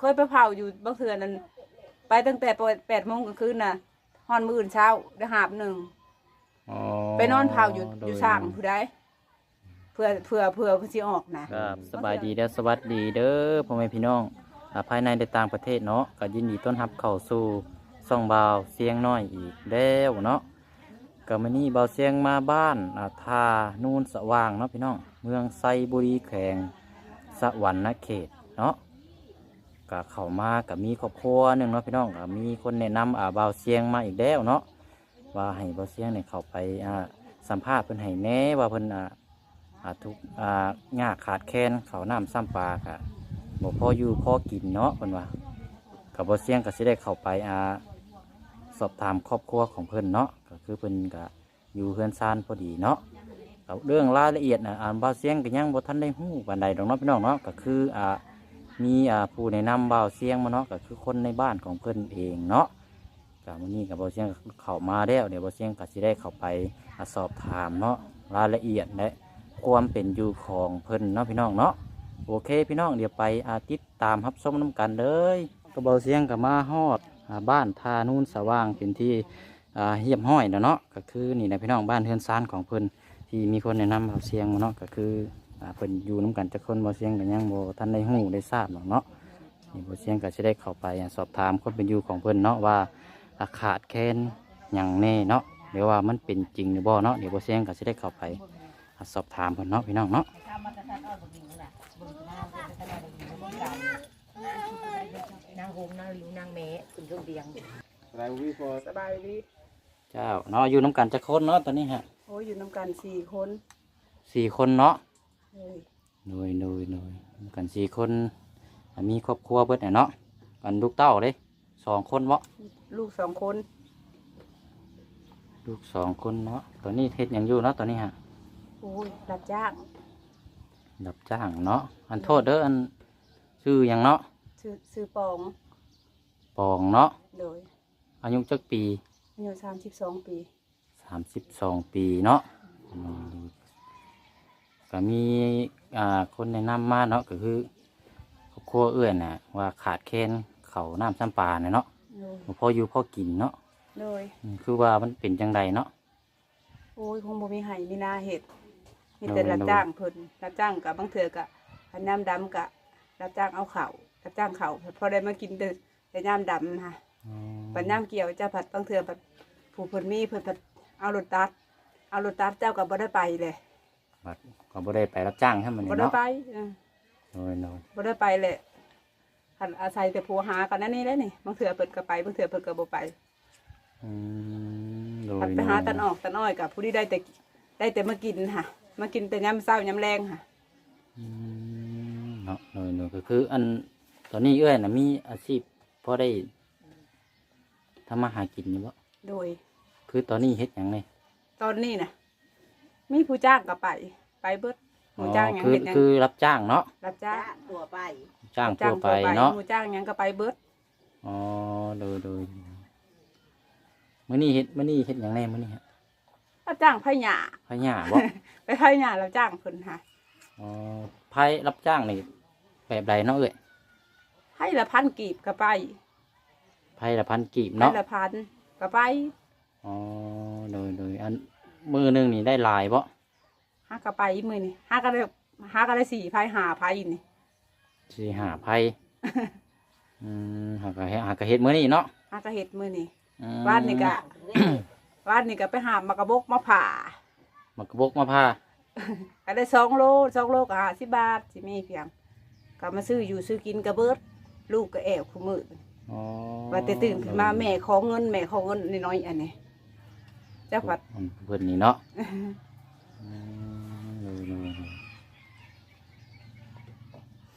เคยไปเผาอยู่บางเทื่อนั้นไปตั้งแต่แปดโมงกลางคืนน่ะฮอนมื้ออื่นเช้าได้หาบหนึ่งอ๋อไปนอนเผาอยู่โดอยู่สร้างผู้ใดเพื่อเพื่อเพื่อเพื่อสิออกนะครับสบายดีและสวัสดีเด้อพ่อแม่พี่น้องอ่าภายในและต่างประเทศเนาะก็ยินดีต้อนรับเข้าสู่ซ่องบาวเสียงน้อยอีกแล้วเนาะก็มื้อนี้บาวเสียงมาบ้านอ่าทานูนสว่างเนาะพี่น้องเมืองไซบุรีแขวงสวรรณเขตเนาะ ก็เข้ามากับมีครอบครัวหนึ่งเนาะพี่น้องก็มีคนแนะนำอ่าบาวเสียงมาอีกแล้วเนาะว่าให้บาวเสียงเนี่ยเข้าไปอ่าสัมภาษณ์เพิ่นให้แหน่ว่าเพิ่นอ่าอาทุกอ่ายากขาดแคลนเขาวน้ำซ้ำปลากะบ่พออยู่พอกินเนาะเพิ่นว่ากับบ่เสียงก็สิได้เข้าไปอ่าสอบถามครอบครัวของเพิ่นเนาะก็คือเพิ่นก็อยู่เฮือนซานพอดีเนาะกับเรื่องรายละเอียดนะอ่าบ่าวเสียงก็ยังบ่ทันได้ฮู้ปานใดดอกเนาะพี่น้องเนาะก็คืออ่า มีผู้แนะนำบ่าวเสียงมาเนาะก็คือคนในบ้านของเพิ่อนเองเนาะก็มื้อนี้ก็บ่าวเสียงเข้ามาแล้วเดี๋ยวบ่าวเสียงก็สิได้เข้าไปสอบถามเนาะรายละเอียดและความเป็นอยู่ของเพิ่อนเนาะพี่น้องเนาะโอเคพี่น้องเดี๋ยวไปอาทิติดตามรับชมน้ำกันเลยกระเบาเสียงกับมาฮอดบ้านทานูนสว่างเป็นที่เฮียบห้อยนะเนาะก็คือนี่นะพี่น้องบ้านเฮือนซานของเพิ่อนที่มีคนแนะนำเบาเสียงมาเนาะก็คือ เพิ่นอยู่น้ำกันจะคนเบาเสียงกันยังบ่ท่านได้หู้ได้ทราบหรอกเนาะนี่เบาเสียงก็จะได้เข้าไปอ่าสอบถามความเป็นอยู่ของเพิ่นเนาะว่าอ่าขาดแคลนอย่างแน่เนาะเดี๋ยวว่ามันเป็นจริงหรือบ่เนาะเดี๋ยวเบาเสียงก็จะได้เข้าไปสอบถามเพิ่นเนาะพี่น้องเนาะนางโฮมนางลิวนางแม่คุณเครื่องเบียงอะไรวิฟอร์สบายดีเจ้าเนาะอยู่น้ำกันจะคนเนาะตอนนี้ฮะโอ้ยอยู่น้ำกันสี่คนสี่คนเนาะ เลยหน่วยหน่วยหน่วยนำกันสี่คนอะมีครอบครัวเบิดเนี่ยเนาะกันลูกเต้าเลยสองคนเนาะลูกสองคน ลูกสองคนเนาะตอนนี้เฮ็ดหยังอยู่เนาะตอนนี้ฮะโอ้ยรับจ้างรับจ้างเนาะอันโทษเด้ออันชื่อหยังเนาะซื้อซื้อปองปองเนาะโดยอายุจักปีอายุสามสิบสองปีสามสิบสองปีเนาะอืม ก็มีอ่าคนแนะนำมาเนาะก็คือครอบครัวเอื้อนน่ะว่าขาดแคลนเขาวน้ำซ้ำปลาเนี่ยเนาะโดยบ่พออยู่พอกินเนาะโดย อืมคือว่ามันเป็นจังใดเนาะ โอ้ยคงบ่มีไห้มีนาเห็ดมีแต่โดย รับจ้างเพิ่นรับจ้างกับบางเถื่อกับพันน้ำดำกับรับจ้างเอาเข่าวรับจ้างเข่าวพอได้มากินแต่แต่น้ำดำค่ะอืมปันน้ำเกี่ยวเจ้าผัดบางเถื่อผัดผู้เพิ่นมีเพิ่นผัดเอารถตัด เอารถตัดเจ้ากับบ่ได้ไปเลย บัดก็บ่ได้ไปรับจ้างให้มันบ่นี่ได้เนาะไปเออโน้ยโน้ยบ่ได้ไปเลยคันอาศัยแต่ผู้หากันนั่นนี่แหละนี่บางเถื่อเปิดก็ไปบางเถื่อเปิดก็บ่ไปอืมโน้คันยไปโน้หายตันออกตันอ้อยกับผู้ที่ได้แต่ได้แต่มากินค่ะมากินแต่ยามเช้ายามแรงค่ะ อืมเนาะโน้ยโน้ยก็คืออันตอนนี้เอ้อยน่ะมีอาชีพพอได้ทำมาหากินอยู่บ่โดย คือตอนนี้เฮ็ดหยังไงตอนนี้นะ มีผู้จ้างก็ไป ไปเบิดผู้จ้างหยังคือเห็นยังคือรับจ้างเนาะรับจ้าจ้างตัวไปจ้างจ้าทั่วงไปทั่วเนาะผู้จ้างหยังก็ไปเบิดอ๋อโดยโดยมื้อนี้เฮ็ดมื้อนี้เฮ็ดหยังแน่มื้อนี้ฮะรับจ้างไผ่หญ้าพะหญ้าบ่ ไปไผ่หญ้ารับจ้างเพิ่นค่ะอ๋อไพ่รับจ้างนี่แบบใดเนาะเอ้ยให้ละพันกีบก็ไปไพ่ละพันกีบให้เนาะละพันก็ไปอ๋อโดยโดยอัน มือหนึงนี่ได้หลายบ่หาก็ไปมื้อนี่หาก็ได้หาก็ได้สี่ไผ่หาไผ่นี่สี่หาไพ่อืมหากะเฮ็ดหากะเฮ็ดมื้อนี้เนาะหาก็เฮ็ดมื้อนี่อืมบ้านนี่ก็บ้านนี่ก็ไปหามากระบกมาผ่ามากระบกมาพาก็ได้สองโลสองโลก็ห้าสิบบาทสิมีเพียงก็มาซื้ออยู่ซื้อกินกระเบิด ลูกก็แอบคู่มืออ๋อว่าแต่ตื่นขึ้นมาแม่ขอเงินแม่ขอเงินน้อยๆอันนี้ เจ้าผัดอืมเพิ่นนี่เนาะอืมโดยโดยโดย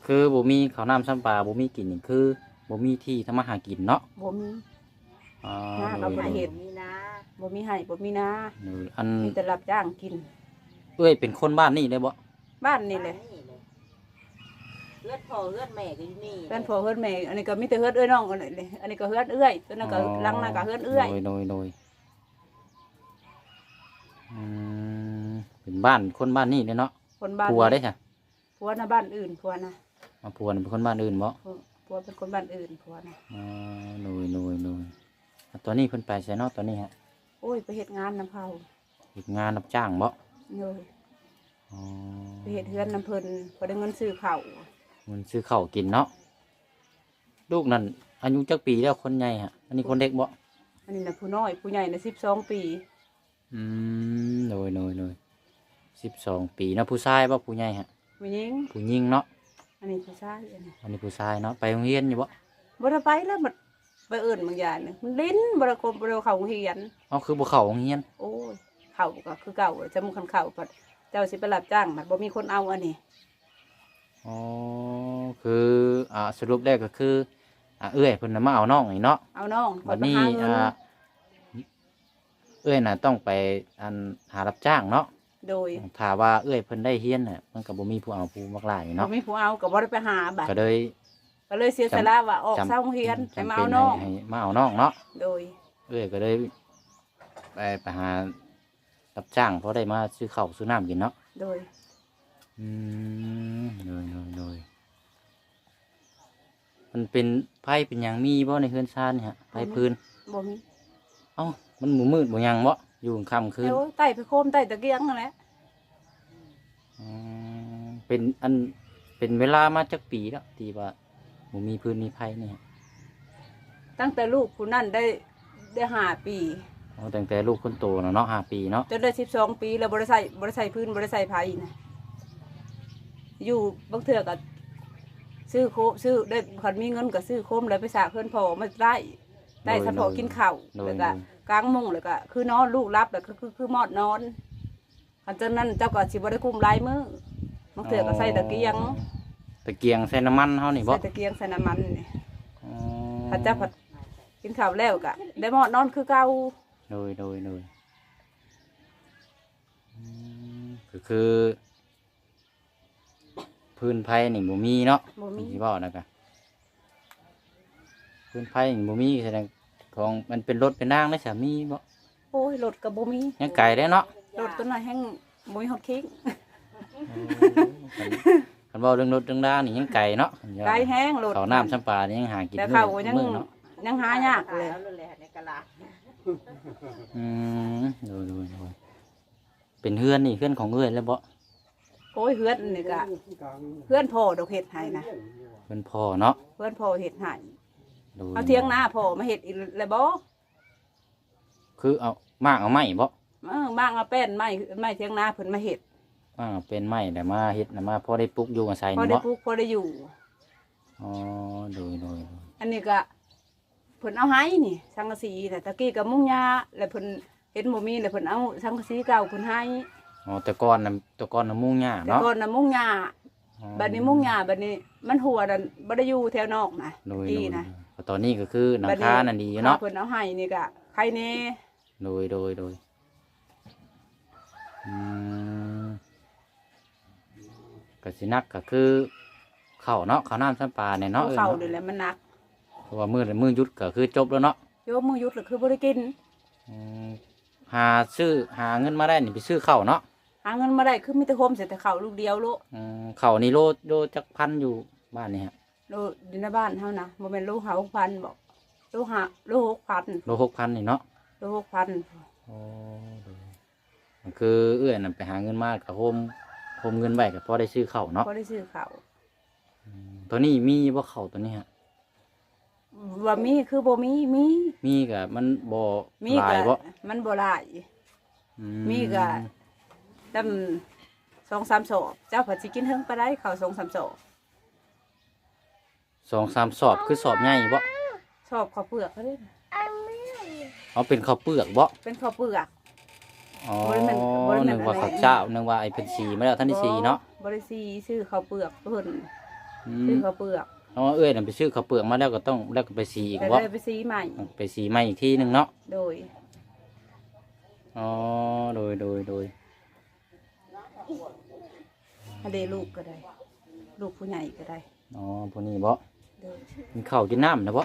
คือบ่มีข้าวน้ำซ้ำปลาบ่มีกินนี่คือบ่มีที่ทำมาหากินเนาะบ่มีอ๋อหาเราบ่โดยเฮ็ดนี่นะบ่มีให้บ่มีนาโดยอันมีแต่รับจ้างกิน เอ้ยเป็นคนบ้านนี่ได้บ่บ้านนี่แหละเลือดพ่อเลือดแม่ก็อยู่นี่เพื่อนพ่อเพื่อนแม่อันนี้ก็มีแต่เฮือนเอื้อยน้องอันนี้เลยอันนี้ก็เฮือนเอื้อยตัวนั้นก็หลังนั้นก็เฮือนเอื้อยโดยโดยโดย อืมเป็นบ้านคนบ้านนี่เด้เนาะคนบ้านผัวได้ค่ะผัวนะบ้านอื่นผัวนะมาผัวนี่เป็นคนบ้านอื่นบ่ผัวผัวเป็นคนบ้านอื่นผัวนะอ๋อโดยโดยโดยอะตอนนี้เพิ่นไปไสเนาะตอนนี้ฮะโอ้ยไปเฮ็ดงานน้ำเผาเฮ็ดงานรับจ้างบ่เลยอ๋อไปเฮ็ดเฮือนน้ำเพิ่นพอได้เงินซื้อข้าวมันซื้อข้าวกินเนาะลูกนั่นอายุจักปีแล้วคนใหญ่ฮะอันนี้คนเด็กบ่อันนี้นะผู้น้อยผู้ใหญ่นะสิบสองปี อืมโดยโดยโดยสิบสองปีเนาะผู้ชายบ่ผู้ใหญ่ฮะผู้หญิงผู้หญิงเนาะอันนี้ผู้ชายอันนี้อันนี้ผู้ชายเนาะไปโรงเรียนอยู่บ่บ่ได้ไปแล้วมันไปเอิ้นบางอย่างนึงมันลิ้นบ่ได้คมบ่ได้เข้าโรงเรียนเอาคือบ่เข้าโรงเรียน โอ้ยเข้าก็คือเก่าจำคันเข้าปัดเจ้าสิไปรับจ้างมันบ่มีคนเอาอันนี้อ๋อคืออ่าสรุปได้ก็คืออ่าเอื้อยเพิ่นน่ะมาเอาน้องนี่เนาะเอาน้องวันไปนี้หาเงินอ่า เอื้อยน่ะต้องไปอันหารับจ้างเนาะโดยถ้าว่าเอื้อยเพิ่นได้เฮียนน่ะมันก็บ่มีผู้เอาผู้มักหลายบ่เนาะมีผู้เอาก็บ่ได้ไปหาบัดก็เลยก็เลยเสียสละว่าออกเช้าโรงเรียนให้มาเอาน้องให้มาเอาน้องเนาะโดย เอ้ยก็เลยไปไปหารับจ้างเพราะได้มาซื้อข้าวซื้อน้ำกินเนาะโดย อืมโดยโดยโดยมันเป็นไพ่เป็นอย่างมีบ่ในเฮือนชาติเนี่ยฮะไพ่พื้นบ่มีเอ้า มันหมูมืดบ่หยังบ่อยู่ค่ำคืนเดี๋ยวไต่ไปโคมไต่ตะเกียงนั่นแหละอืมเป็นอันเป็นเวลามาจากปีแล้วที่ว่าหมูมีพื้นมีไพ่เนี่ยตั้งแต่ลูกผู้นั่นได้ได้ห้าปีเอาตั้งแต่ลูกคนโตเนาะเนาะห้าปีเนาะจนได้สิบสองปีแล้วบริษัทบริษัทพื้นบริษัทไผ่นะอยู่บางเถื่อก็ซื้อโคซื้อได้ขันมีเงินก็ซื้อโคมแล้วไปสากเพื่อนพอมาได้ ได้สะพอกินข้าวโดยแล้วโดก็ยกลางมุ้งแล้วก็คือนอนลูกรับแล้วก็คือคือมอดนอนหลังจากนั้นเจ้าก็สิบได้กุมหลายมือบางเถื่อก็ใส่ตะเกียงตะเกียงใส่น้ำมันเฮานี่บ่ใส่ตะเกียงใส่น้ำมันนี่อ๋อพระเจ้าผัดกินข้าวแล้วก็ได้มอดนอนคือเก่าโดยโดยโดยอืมก็คือ พื้นไผ่นี่บ่มีเนาะบ่มีที่บอกนะกะ พื้นไผ่นี่บ่มีแสดงของมันเป็นรถเป็นนางได้สามีบ่โอ้ยรถกับบ่มียังไก่ได้เนาะรถตัวน้อยแห้งบ่มีฮอดคิงคันคันเว่าเรื่องรถเรื่องดางนี่ยังไก่เนาะไกลแห้งรถเขาวน้ำช้ำปลานี่ยังหากินแต่มื้เขาอยังมื้อเนาะยังหายากเลยเอาเลยแหละในกะลาอืมโดยโดยโดยเป็นเฮือนนี่เฮือนของเอื้อนแล้วบ่โอ้ยเฮือนนี่ก็เฮือนพ่อดอกเห็ดให้นะเฮือนพ่อเนาะเฮือนพ่อเห็ดให้ โดยเอาเทียงหน้าพ่อมาเห็ดอีกเลยบ่คือเอามากเอาไม้บ่เออบ้างเอาแป้นไม้ไม้เทียงหน้าเพิ่นมาเห็ดอ่าเป็นไม้แต่มาเฮ็ดน่ะมาพอได้ปลูกอยู่อาศัยพอนี่ได้บ่ปลูกพอได้อยู่ อ๋อโดยโดยโดยอันนี้ก็เพิ่นเอาให้นี่สังกะสีแต่ตะกี้กับมุ้งยาแล้วเพิ่นเห็นบ่มีแล้วเพิ่นเอาสังกะสีเก่าเพิ่นให้อ๋อแต่ก่อนน่ะแต่ก่อนน่ะมุ่งหญ้าแต่เนาะก่อนน่ะมุ้งยาอ๋อบัดนี้มุ้งยาบัดนี้มันหัวนั่นบ่ได้อยู่แถวนอกนะโดยกี้โดยนะ ตอนนี้ก็คือหนังบัดคานั่นดีอยู่เนาะเพิ่นเอาให้นี่ก็ใครแน่โดยโดยโดยอืมก็สินักก็คือข้าวเนาะข้าวน้ำซ้ำปลาเนี่ยเนาะเอาเอิ้นเข่าเนาะนี่แหละมันหนักเพราะว่ามือมือหยุดก็คือจบแล้วเนาะโยมมือหยุดหรือคือบ่ได้กินอืมหาซื้อหาเงินมาได้นี่ไปซื้อข้าวเนาะหาเงินมาได้คือมีแต่โฮมเสร็จแต่เข่าวลูกเดียวโลอืมข้าวนี่โลโลจักพันอยู่บ้านนี่ฮะ โลอยู่ในบ้านเฮานะบ่แม่นโลหาหกพันบอกโลหาโลหกพันโลหกพันนี่เนาะโลหกพันโอ้โดยก็คือเอื้อยนั่นไปหาเงินมากับโฮมโฮมเงินไว้ก็พอได้ซื้อข้าวเนาะก็ได้ซื้อข้าวตัวนี้มีบ่เข้าวตัวนี้ฮะว่ามีคือบ่มีมีมีก็มันบ่มีหลายก็บ่มันบ่หลาย อืมีก็ดำสองสามศอกเจ้าผัดสิกินเฮิงไปได้ข้าวสองสามศอก สองสามสอบคือสอบใหญ่บ่ชอบข้าวเปลือกเขาเด้เอาเป็นข้าวเปลือกบ่เป็นข้าวเปลือก อ๋อบ่ได้แม่นบ่ได้แม่นนึกว่าอะไรข้าวเจ้านึกว่าไอ้เป็นสีมาแล้วท่านที่สีเนาะบ่ได้ซีซื้อข้าวเปลือกเพิ่นอืซื้อมข้าวเปลือกเอาว่าเอ้ยนั่นไปซื้อข้าวเปลือกมาแล้วก็ต้องแล้วก็ไปสีอีกแต่บ่ได้ไปซีใหม่ ไปสีใหม่อีกทีหนึงเนาะ โดย อ๋อ โดยโดยโดยถ้าได้ลูกก็ได้ ลูกผู้ใหญ่ก็ได้ อ๋อพวกนี้บ่โดย กินข้าวกินน้ำนะบ่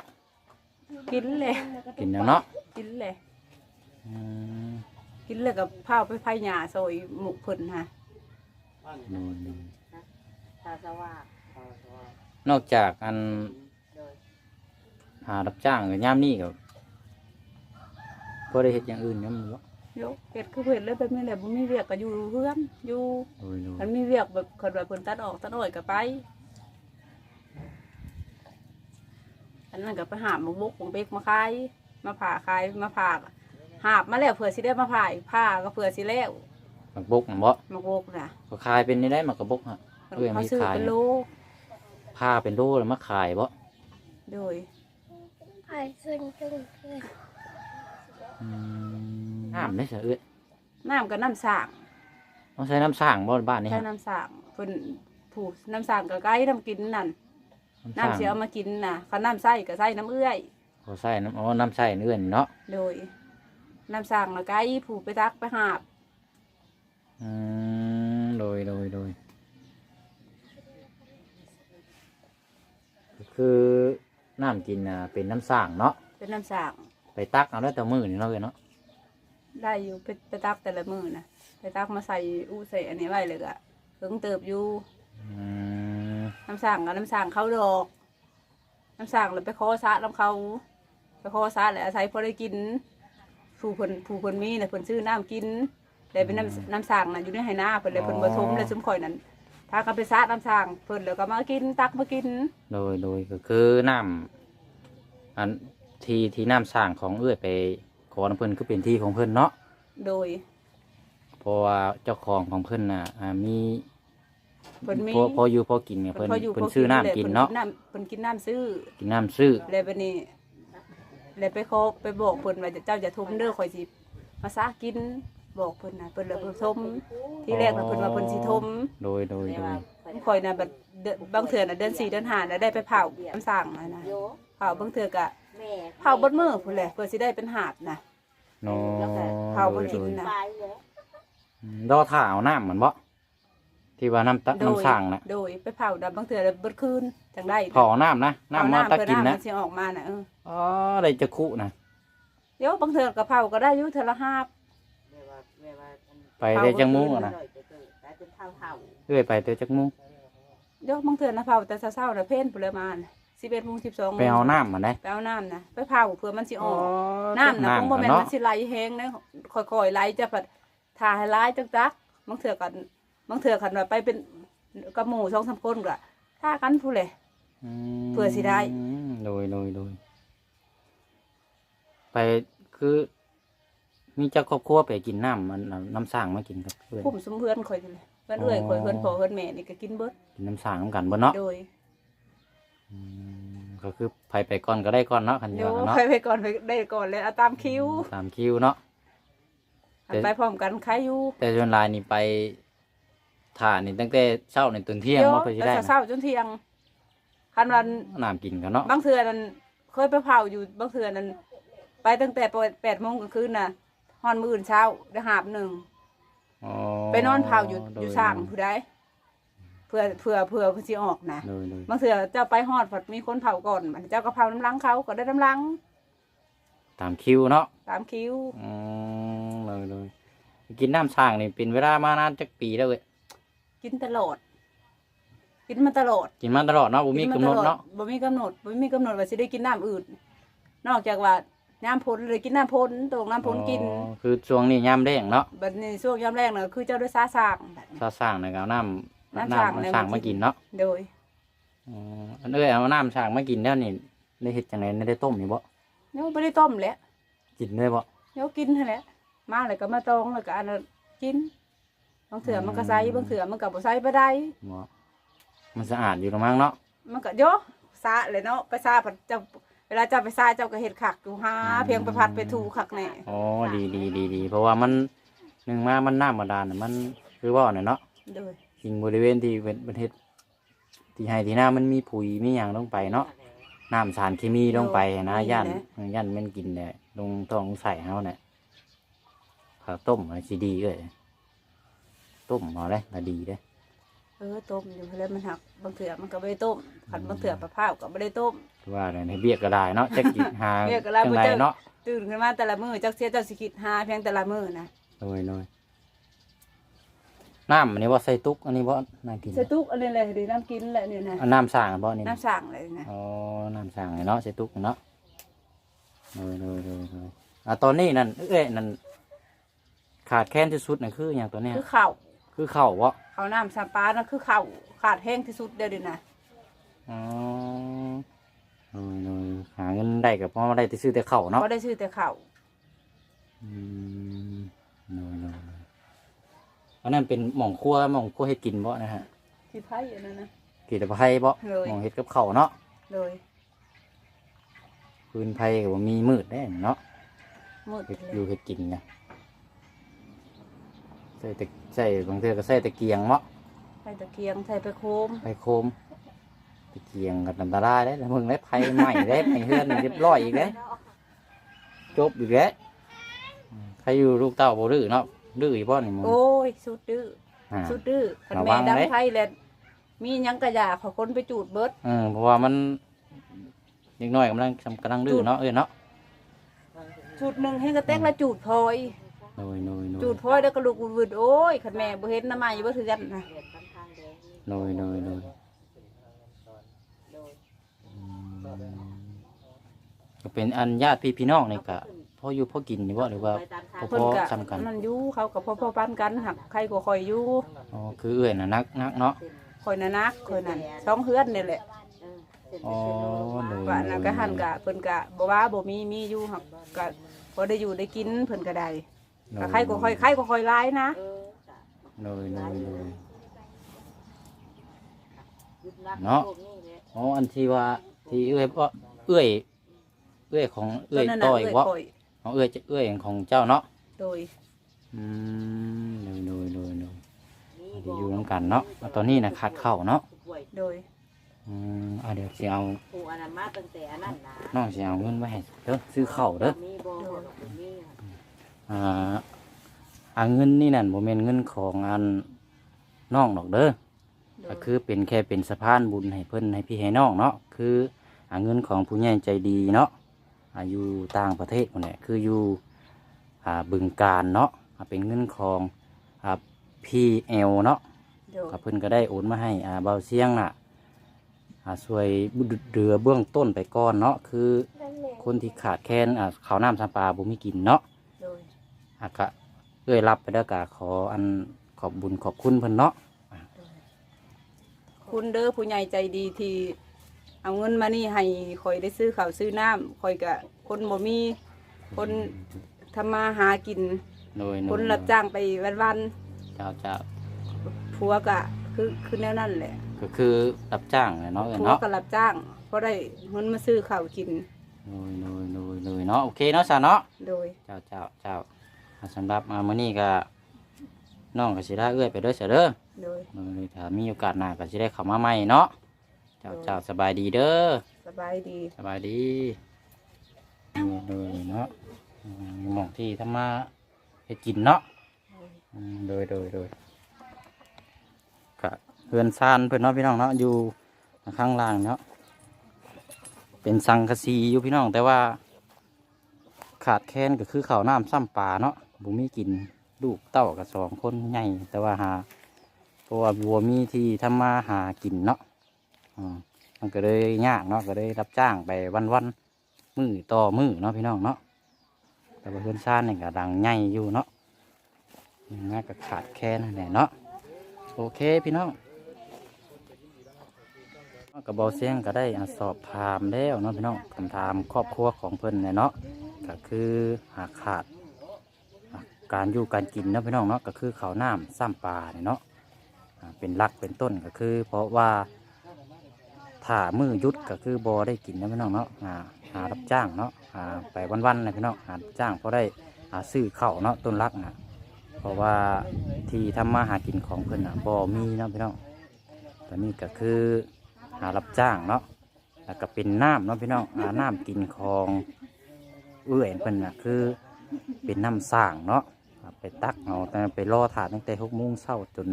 กินเลยกินแล้วเนาะกินเลยอืมกินเลยกับข้าวไปไผ่หญ้าซอยหมุกเพิ่นฮะโดยโดยตาสว่างนอกจากอันหารับจ้างกับย่ามนี่กับพอได้เห็ดอย่างอื่นเนี่ยมันบ่โยเฮ็ดคือเฮ็ดเลยแบบนี้แหละบ่มีเวียกก็อยู่เพื่อนอยู่โดยโดย มันมีเวียกแบบคนว่าเพิ่นตัดออกตัดอ้อยก็ไป อั นนั้นก็ไปหาหมกบุกหมกเบกมาขายมาผ่าขายมาผ่าหาบมาแล้วเผื่อสิได้มาผ่าอีกผ้าก็เผื่อสิแล้วหมักบกมันบ่หมกบุกน่ะก็ขายเป็นได้ได้หมักกระบกฮะเพิ่นเอ้ยเขามีซื้อขายเป็นโลผ้าเป็นโลแล้วมาขายบ่โดยไอ้ขึ้นขึ้นขึ้นอืมน้ำได้เสือเอ้ยน้ำก็น้ำสร้างต้องใช้น้ำสร้างบ่บ้านนี้ใช้ฮะน้ำสร้างเพิ่นผูกน้ำสร้างก็ไก่น้ำกินนั่น น้ำสร้างน้ำเสียเอามากินน่ะคันน้ำใส่ก็ใส่น้ำเอื้อยเขาใส่น้ำอ๋อน้ำใส่เนื้อนเนาะโดยน้ำสร้างแล้วไก่ผูกไปตักไปหาบอืมโดยโดยโดยก็คือน้ำกินน่ะเป็นน้ำสร้างเนาะเป็นน้ำสร้างไปตักเอาได้แต่มือนี่เนาะเว้ยเนาะได้อยู่ไปไปตักแต่ละมือนะไปตักมาใส่อู้ใส่อันนี้ไว้เลยอะเพิ่งเติบอยู่อืม น้ำสั่งกับน้ำสั่งเขาดอกน้ำสั่งเลยไปขอซะน้ำเขาไปขอซะเลยอาศัยพอได้กินผู้เพิ่นผู้เพิ่นมีเนี่ยเพิ่นซื้อน้ำกินเลยเป็นน้ำน้ำสั่งน่ะอยู่ในไหนาเพิ่นเลยเพิ่นผสมเลยซุ้มข่อยนั้นถ้าก็ไปซะน้ำสั่งเพิ่นแล้วก็มากินตักมากิน โดยโดยก็คือน้ำอันที่ที่น้ำสร้างของเอื้อยไปขอน้ำเพิ่นคือเป็นที่ของเพิ่นเนาะโดยเพราะว่าเจ้าของของเพิ่นน่ะอ่ามี เพิ่นมีพอพออยู่พอกินเนี่ยเพิ่นพออยู่เพิ่นพอซื้อน้ำเลยกินเนาะพิ่เพิ่นกินน้ำซื้อกินน้ำซื้อเลยบัดนี้เลยไปขอไปบอกเพิ่นว่าเจ้าจะทุ่มเด้อข่อยสิมาซากินบอกเพิ่นน่ะเพิ่นเลยเพิ่นทมที่แรกน่ะเพิ่นว่าเพิ่นสิทมโดยโดยแต่โดว่ายข่อยน่ะบัดเดือนบางเทื่อน่ะเดือน4เดือน5น่ะได้ไปเผาน้ำสั่งน่ะนะโยเผาบางเทื่อก็แม่เผาเบดมื้อพุ่นแหละเพื่อสิได้เป็นหาบน่ะโนเผาบนหินโดยน่ะไปเลยอืมดอถ่าเอาน้ำเหมือนบ่ ที่ว่าน้ำตะโดยน้ำสร้างน่ะโดยไปเผาดำบางเทื่อเบิดคืนจังได้ขอน้ำนะน้ำมาตักกินนะเพิ่ำเพิ่ำมัสิออกมาน่ะเอออ๋อได้จะคุนะเดี๋ยวบางเทื่อก็เผาก็ได้อยู่เทื่อละหาบแม่ว่าแม่ว่าอันไปได้จังมุ้งอะนะอร่อยจะเกิดแต่เป็นเท่าเท่าเอื้อยไปเตอจักมุ้งเดี๋ยวบางเทื่อน่ะเผาแต่เช้าๆน่ะเพ่นพุ่นเลยมาน่ะ11โมง12โมงไปเอาน้ำมาได้ไปเอาน้ำน่ะไปเผาเพื่อมันสิออก น้ำนะคงบ่กัแม่นเนาะมันสิไหลแห้งนะค่อยๆไหลจะผัดทาให้ไหลจักจักบางเถื่อกัน บางเถื่อคันว่าไปเป็นกับหมู่สองสามคนก็ท่ากันผู้เลยมเพื่อสิได้โดยโดยโดยไปคือ มีเจ้าครอบครัวไปกินน้ำมันน้ำน้ำสร้างมากินกับเพื่อน พุ่มสมเพื่อนข่อยนี่แหละเพื่อนเอ้ยข่อยเพื่อนพ่อเพื่อนแม่นี่ก็กินเบิดกินน้ำสร้างนำกันบ่เนาะโดยอืมก็คือไปไปก่อนก็ได้ก่อนเนาะคันเดี๋เดียยววเนาะไปไปก่อนไปได้ก่อนเลยเอาตามคิวตามคิวเนาะหันไปพร้อมกันใครอยู่แต่ส่วนหลายนี่ไป ถ่านี่ตั้งแต่เช้าในตื่นเที่ยงเดี๋ยวว่าเพื่อสิได้แต่นะเช้าจนเที่ยงคันวันน้ำกินกันเนาะบางเทื่อนั้นเคยไปเผาอยู่บางเทื่อนั้นไปตั้งแต่แปดโมงกลางคืนน่ะฮอนมื้ออื่นเช้าได้หาบหนึ่งอ๋อไปนอนเผาอยู่โดอยู่สร้างผู้ใดเพื่อเพื่อเพื่อเพื่อสิออกนะ โดยโดยบางเถื่อเจ้าไปฮอดผัดมีคนเผาก่อนมันเจ้าก็เผาน้ำลังเขาก็ได้น้ำลังตามคิวเนาะตามคิวอืมเลยเลยกินน้ำสร้างนี่เป็นเวลามานานจักปีแล้วเว้ย กินตลอด กินมาตลอดกินมาตลอดเนาะบ่มีกิกำหนดตลอเนาะบ่มีกำหนดบ่มีกำหนดว่าสิได้กินน้ำอื่น นอกจากว่าน้ำพ้นเลยกินน้ำพ้นตรงน้ำพ้นกิน อ๋อคือช่วงนี้ยามแดงเนาะบัดนี้ช่วงยามแรกน่ะคือเจ้าด้วยซาสร้างแบบนี้ถ้าสร้างนี่ก็เอาน้ำน้ำน้ำสร้างน้ำเนี่ยสร้างมันมากินเนาะโดยอ๋ออันเอ้ยเอาน้ำสร้างมากินแล้วนี่ได้เฮ็ดจังไดได้ต้มนี่บ่เดี๋ยวบ่ได้ต้มแหละกินได้บ่เดี๋ยวกินหั่นแหละมาแล้วก็มาตรงแล้วก็อันนั้นกิน บางเถื่อมันก็ใส่บางเถื่อมันก็บ่ใส่บ่ได้บ่มันสะอาดอยู่ละมั้งเนาะ มันก็โยซาเลยเนาะไปซาผัดเจ้าเวลาเจ้าไปซาเจ้าก็เห็ดขักอยู่หาเพียงไปพัดไปถูขักแน่อ๋อดีดีดีดีเพราะว่ามันหนึ่งมามันน้ำบาดาลน่ะมันคือว่าเนี่ยเนาะโดยสิ่งบริเวณที่เป็นประเทศที่ให้ที่หน้ามันมีปุ๋ยมีอย่างลงไปเนาะน้ำสารเคมีลงไปนะย่านย่านมันกินเนี่ยลงต้องใส่เฮาเนี่ยข้าวต้มอะไรสิดีเลย ต้มมาเลยละดีเลยเออต้มอยู่แล้วมันหักบางเถื่อมันก็ไม่ได้ต้มขันบางเถื่อปลาผ้าวก็ไม่ได้ต้มคือว่าเนี่ยในเบี้ยก็ได้เนาะจะกินหาเบี้ยก็ได้จังบ่ไรเจอเนาะตื่นขึ้นมาแต่ละมือจักเสียเจ้าสิคิดหาเพียงแต่ละมือนะโดยโดยน้ำอันนี้ว่าใส่ตุกอันนี้ว่าน่ากินใส่ตุกอันนี้เลยดีน้ำกินแหละนี่นะอันน้ำสร้างบ่นี่นะ น้ำสั่งเลยนะ อ๋อน้ำสร้างเลยเนาะใส่ตุกเนาะเลยเลยเลยเลยอะตอนนี้นั่นเอ้ยนั่นขาดแค้นที่สุดนั่นคืออย่างตัวเนี้ยคือเข่า คือเข่าวะเขาน้ำสปานั่นคือเข่าขาดแห้งที่สุดเดียวดินะอ๋อเลยเลยหาเงินได้กับพ่อได้แต่ซื้อแต่เข่าวเนาะก็ได้ชื่อแต่เข่าอืมเลยเลยเลยอันนั้นเป็นหม่องครัวหม่องครัวให้กินบ่นะฮะที่ไพ่อันนั้นนะ กินแต่ไผ่บ่เลย หม่องเฮ็ดกับข้าวเนาะเลยพื้นไผ่ก็บ่มีมืดได้เนาะมืดเฮ็ดเลอยู่ยเฮ็ดกินเนี่ยใส่แต่ ใส่บางเทื่อก็ใส่ตะเกียงเนาะใส่ตะเกียงใส่ไปโคมไผ่โคมตะเกียงกับน้ำตาลายได้แล้วมึงได้ไผ่ใหม่ได้ไผ่เฮือนเรียบร้อยอีกเด้จบอีกแล้วใครอยู่ลูกเต้าบ่ดื้อเนาะดื้ออีบ่นี่มึงโอ้ยสุดดื้ออ่า สุดดื้อคันระวัแม่งดังเด้ไพ่แล้วมีหยังกระยาเขาคนไปจูดเบิดเออเพราะว่ามันเด็กน้อยกำลังกำลังดื้อเนาะเอ้ยเนาะจูดหนึ่งให้กระแตกแล้วจูดพลอย โดยโดยโดยจูดพลอยแล้วก็ลูกวืดโอ้ยคันแม่บ่เห็นน้ำมันบ่ถือกันนะเดือดค่อนข้างแดงโดยโดยโดยโดยก็เป็นอันญาติพี่พี่น้องนี่ก็พ่ออยู่พ่อกินนี่บ่หรือว่าไปตามทางพเพิ่นอก็ๆซ้ำกันนั่นอยู่เขากับพ่อพ่อๆปันกันหักใครก็คอยอยู่อ๋อคือเอ้ยน่ะนักนักเนาะคอยน่ะนักคอยนั่นสองเฮือนนี่แหละเออเส้นอ๋อเส้นโลโดยว่านั่นก็หันกะเพิ่นกะบ่ว่าบ่มีมีอยู่หักกะพอได้อยู่ได้กินเพิ่นก็ได้ ก็ใครก็คอยใครก็คอยร้ายนะเออจ้ะโดยโดยโดยยึดนักเนาะ พวกนี้แหละอ๋ออันที่ว่าที่เอ้ยบ่เอ้ยเอ้ยของเอ้ยนั่นต้น่ะอยเอ้ยบ่คอยของเอ้ยเอ้ยของเจ้าเนาะโดยอืมโดยโดยโดยโดย มีที่อยู่นํกันเนาะแล้วตอนนี้น่ะขาดข้าวเนาะป่วยโดยอืมอะเดี๋ยวสิเอาผู้อนามาตั้งแต่อันนั้นนะน้องสิเอาเงินไว้ให้เด้อซื้อข้าวเด้อมีบ่บ่ดอกมีค่ะ อ่าอาเงินนี่นั่นโมเมนเงินของอันน้องดอกเด้อโดก็ยคือเป็นแค่เป็นสะพานบุญให้เพิ่นให้พี่ให้น้องเนาะคืออาเงินของผู้ใหญ่ใจดีเนาะอาอยู่ต่างประเทศคนนี้คืออยู่อ่าบึงการเนาะอ่าเป็นเงินของอ่าพีเอลเนาะโดยก็เพิ่นก็ได้โอนมาให้อ่าเบาเสียงน่ะอ่าช่วยเดือเบื้องต้นไปก่อนเนาะคือนั่นแหละคนที่ขาดแคลนอ่าข้าวน้ำสปลาบ่มีกินเนาะโดย อากะเอ้ยรับไปแล้วกะขออันขอบบุญขอบคุณเพิ่นเนาะคุณเด้อผู้ใหญ่ใจดีที่เอาเงินมานี่ให้คอยได้ซื้อข้าวซื้อน้ำคอยกะคนบ่มีคนทำมาหากิน โดยคนรับจ้างไปวันเจ้าเจ้าๆผัวกะคือคือแนวนั่นแหละ ก็คือรับจ้างแหละเนาะเอ้ยผัวเนาะก็รับจ้างเพราะได้เงินมาซื้อข้าวกินโดยโดยโดยโดยเนาะโอเคเนาะซะเนาะโดยเจ้าเจ้าเจ้าอ่า สำหรับมามื้อนี้ก็น้องก็สิได้เอื้อยไปเด้อเสียเด้อโดยเออถ้ามีโอกาสหน้าก็สิได้เข้ามาใหม่เนาะเจ้าเจ้าสบายดีเด้อสบายดีสบายดีโดยเนาะอืมหมองที่ทำมาให้กินเนาะอืมโดยโดยโดยก็เพื่อนซานเพื่อนเนาะพี่น้องเนาะอยู่ข้างล่างเนาะเป็นสังกะสีอยู่พี่น้องแต่ว่าขาดแคลนก็คือข้าวน้ำซ้ำปลาเนาะ บุมีกินลูกเต้ากับสองคนใหญ่แต่ว่าหาเพราะว่าบัวมีที่ทำมาหากินเนาะอืมมันก็เลยยากเนาะก็เลยรับจ้างไปวันวันมือต่อมือเนาะพี่น้องเนาะแต่ว่าเพื่อนซ่านนี่ก็ดังใหญ่อยู่เนาะน่าก็ขาดแค่นั่นแหละเนาะโอเคพี่น้องกระเบาเสียงก็ได้อสอบถามแล้วเนาะพี่น้องคำถามครอบครัวของเพิ่นเนี่ยเนาะก็คือหากขาด การอยู่การกินเนาะพี่น้องเนาะก็คือเขาน้ำซ้ำปลาเนี่ยเนาะเป็นหลักเป็นต้นก็คือ เพราะว่าถ้ามือยุดก็คือบอได้กินนะพี่น้องเนาะหารับจ้างเนาะไปวันๆนะพี่น้องหาจ้างเพราะได้ซื้อเข้าเนาะต้นรักนะเพราะว่าที่ทำมาหากินของเพิ่นน่ะบอมีเนาะพี่น้องตอนนี้ก็คือหารับจ้างเนาะแล้วก็เป็นน้ำเนาะพี่น้องหาน้ำกินของเอื้อยเพิ่นน่ะคือเป็นน้ำสร้างเนาะ ไปตักเอาแต่ไปรอถาดตั้งแต่หกโมงเช้าจน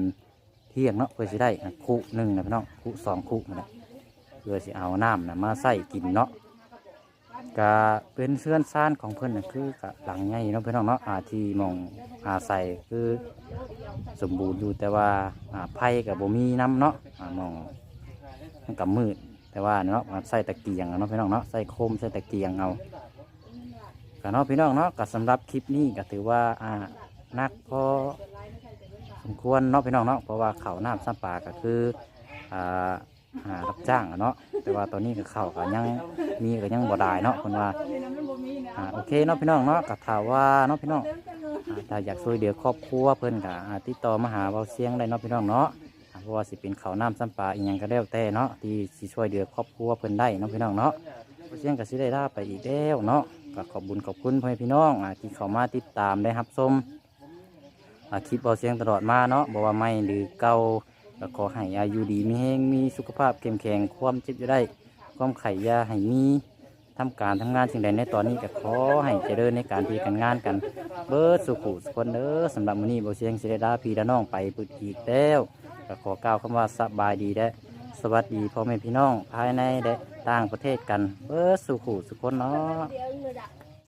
เที่ยงเนาะเพื่อจะได้คุหนึ่งนะพี่น้องคุสองคุนะเพื่อสิเอาน้ำนะมาใส่กินเนาะก็เป็นเสื้อนซ่านของเพื่อนนะคือกะหลังใหญ่เนาะเพื่อนน้องเนาะอาที่มองอาใส่คือสมบูรณ์อยู่แต่ว่าอาไผ่กับบ่มีน้ำเนาะมองมันกับมืดแต่ว่าเนาะอ่าใส่ตะเกียงเนาะเพื่อนน้องเนาะใส่โคมใส่ตะเกียงเอาก็เนาะพี่น้องเนาะก็สำหรับคลิปนี้ก็ถือว่าอ่า นักพอสมควรเนาะพี่น้องเนาะเพราะว่าเขาน้ำซ้ำปลาก็คืออ่าหารับจ้างอะเนาะแต่ว่าตอนนี้ก็เขาก็ยังมีก็ยังบ่ได้เนาะคนว่าอ่าโอเคเนาะพี่น้องเนาะก็ถามว่าเนาะพี่น้องอ่าถ้าอยากช่วยเหลือครอบครัวเพิ่นก็อ่าติดต่อมาหาเบาเสียงได้เนาะพี่น้องเนาะอ่าเพราะว่าสิเป็นเขาวน้ำซ้ำปลาอีหยังก็แล้วแต่เนาะที่สิช่วยเหลือครอบครัวเพิ่นได้เนาะพี่น้องเนาะ เสียงกับสิได้ลาไปอีกแล้วเนาะก็ขอบบุญขอบคุณพ่อแม่พี่น้องอ่าที่เข้ามาติดตามได้รับชม คลิปเบาเสียงตลอดมาเนาะบอกว่าไม่หรือเก่าแล้วขอให้อายุดีมีแห้งมีสุขภาพเข้มแข็งความเจ็บจะได้ ความไข่ยาให้มีทำการทำงานสิ่งใดในตอนนี้ก็ขอให้เจริญในการที่การงานกัน เบิดสุขุสุขคนเด้อสำหรับมื้อนี้เบาเสียงสิได้ลาพี่และน้องไปปึกอีกแล้วก็ขอกล่าวคำว่าสบายดีและสวัสดีพ่อแม่พี่น้องภายในและต่างประเทศกัน เบิดสุขุสุขคนเนาะ